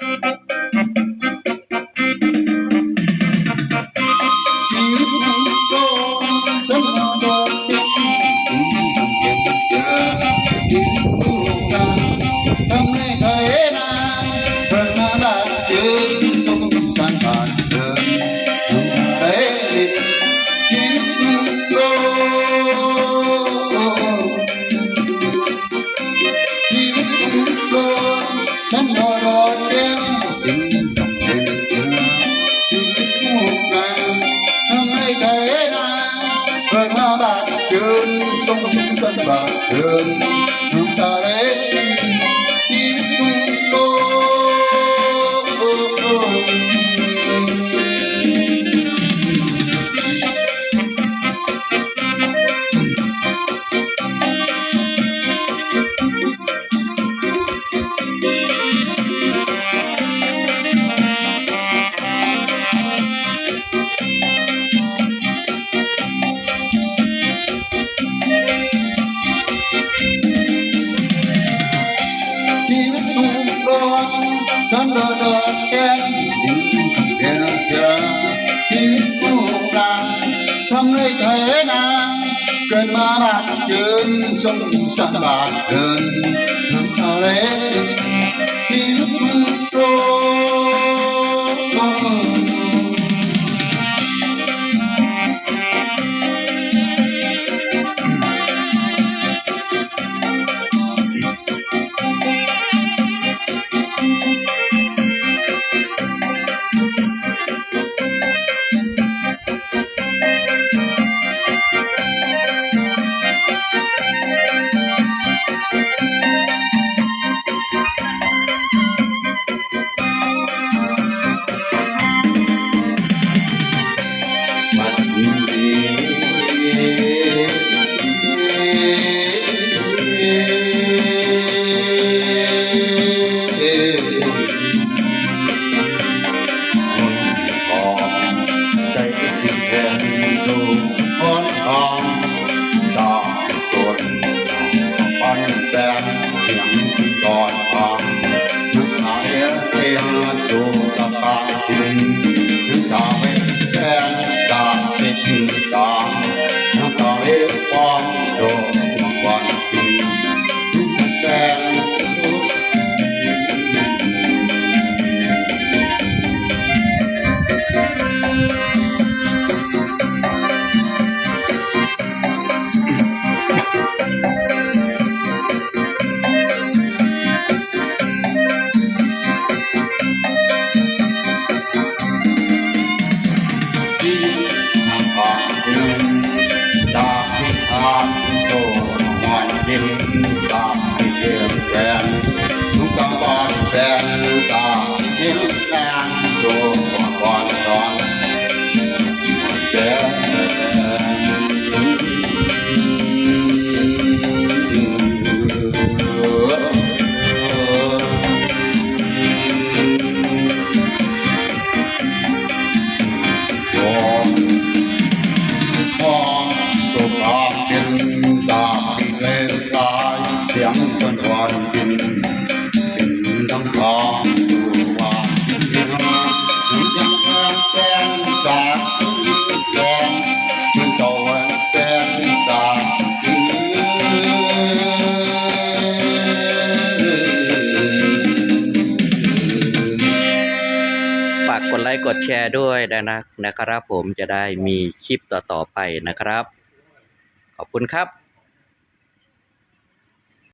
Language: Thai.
ชี ทำเป็นเธอชีวิตกูกันท ดินเดินแก่นดินเดียเดียวชีวิตถูกกลางทำให้เธอนาเกินมาบาดเกินสมสันบาดเกิน อนทองดอกสนปันแดนเสียงก่อนทางนึกหายเพียงจูตะปาดินนึกตาไม่แทนจาติดตามนึกตาเรียกฟองโด วันดินสามที่เทียมแฟนทุกกำบอนแฟนสามที่แฟนโต เสียงคนหวานกินเป็นน้ำตาดูว่าที่เนื้องยังแรงแกนจากแกนมันต่อวันแกนจากที่ฝากกดไลค์กดแชร์ด้วยนะนะนะครับผมจะได้มีคลิปต่อๆไปนะครับ ขอบคุณครับ